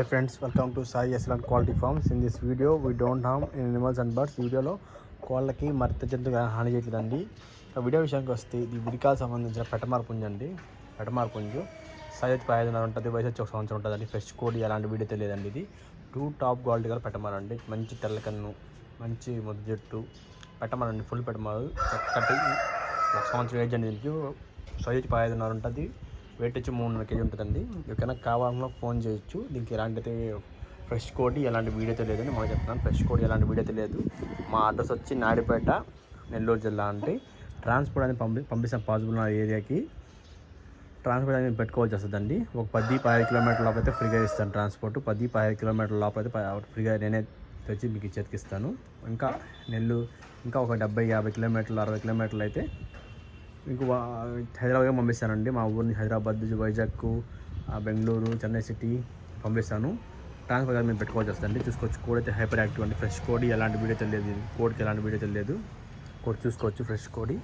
Hi friends welcome to Sai Sai quality farms in this video we don't harm in animals and birds వీడియోలో కోళ్ళకి మరింత జంతువుగా హాని చేయట్లేదండి. Video విషయానికి వస్తే ఇది విడికాలు సంబంధించిన పెట్టమార్ పుంజు అండి. పెట్టమార్ పుంజు సైజ్ పదిహేనున్నర ఉంటుంది వయసు వచ్చి ఒక సంవత్సరం ఉంటుందండి. ఫ్రెష్ కోడి ఎలాంటి వీడియో తెలియదండి ఇది. టూ టాప్ క్వాలిటీ గల పెట్టమార్ అండి. మంచి తెల్లకన్ను మంచి ముద్ద జట్టు. పెట్టమార్ అండి ఫుల్ పెట్టమారు చక్కటి ఒక సంవత్సరం ఏజ్ అండి దీనికి. సైజ్ పదిహేనున్నర ఉంటుంది. వెయిట్ వచ్చి మూడున్నర కేజీ ఉంటుందండి. ఎవరికైనా కావాలన్నా ఫోన్ చేయొచ్చు. దీనికి ఎలాంటి ఫ్రెష్ కోడి ఎలాంటి వీడియో తెలియదని మనం చెప్తున్నాను ఫ్రెష్ కోడి ఎలాంటి వీడియో తెలియదు. మా అడ్రస్ వచ్చి నాడిపేట నెల్లూరు జిల్లా అంటే ట్రాన్స్పోర్ట్ అనేది పంపి పంపిస్తాం పాసిబుల్ నా ఏరియాకి. ట్రాన్స్పోర్ట్ అనేది పెట్టుకోవాల్సి వస్తుందండి. ఒక పది పదిహేను కిలోమీటర్ల లోపల అయితే ఫ్రీగా ఇస్తాను ట్రాన్స్పోర్ట్. పది పదిహేను కిలోమీటర్ల లోపల అయితే ఫ్రీగా నేనే తెచ్చి మీకు చేతికిస్తాను ఇంకా నెల్లూరు ఇంకా ఒక డెబ్బై యాభై కిలోమీటర్లు అరవై కిలోమీటర్లు అయితే మీకు హైదరాబాద్గా పంపిస్తానండి. మా ఊరిని హైదరాబాద్ వైజాగ్ ఆ, బెంగళూరు చెన్నై సిటీ పంపిస్తాను. ట్రాన్స్ఫర్ గారు మేము పెట్టుకోవచ్చు వస్తుంది చూసుకోవచ్చు. కోడ్ అయితే హైపర్ యాక్టివ్ అండి. ఫ్రెష్ కోడి ఎలాంటి వీడియో తెలియదు. కోడికి ఎలాంటి వీడియో తెలియదు. కోడ్ చూసుకోవచ్చు. ఫ్రెష్ కోడి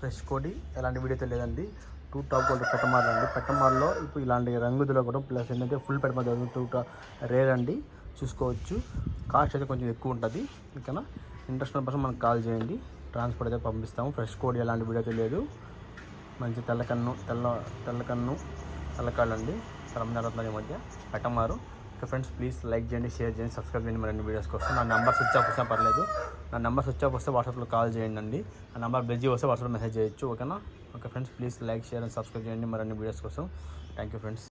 ఫ్రెష్ కోడి ఎలాంటి వీడియో తెలియదండి. టూ టాప్ క్వాలిటీ పెట్టమార్లు పెట్టమార్లో ఇప్పుడు ఇలాంటి రంగుదులో కూడా ప్లస్ ఏంటంటే ఫుల్ పెట్టమార్ టూ టా రేర్ అండి. చూసుకోవచ్చు. కాస్ట్ అయితే కొంచెం ఎక్కువ ఉంటుంది. ఓకేనా? ఇంట్రెస్ట్ ఉన్న పర్సన్ మనకు కాల్ చేయండి. ట్రాన్స్పోర్ట్ అయితే పంపిస్తాము. ఫ్రెష్ కోడి ఎలాంటి వీడియో తెలియదు మంచి తెల్లకన్ను తెల్ల తెల్లకన్ను తెల్లకాళ్ళు అండి. రంజాన్ ఈ మధ్య. పెట్టమారు ఓకే ఫ్రెండ్స్ ప్లీజ్ లైక్ చేయండి షేర్ చేయండి సబ్స్క్రైబ్ చేయండి. మరిన్ని వీడియోస్ కోసం నా నెంబర్ స్విచ్ ఆఫ్ వస్తే పర్లేదు. నా నెంబర్ స్విచ్ ఆఫ్ వస్తే వాట్సాప్లో కాల్ చేయండి అండి. ఆ నెంబర్ బిజీ వస్తే వాట్సాప్లో మెసేజ్ చేయొచ్చు ఓకేనా okay friends please like share and subscribe చేయండి. మరిన్ని వీడియోస్ కోసం. Thank you friends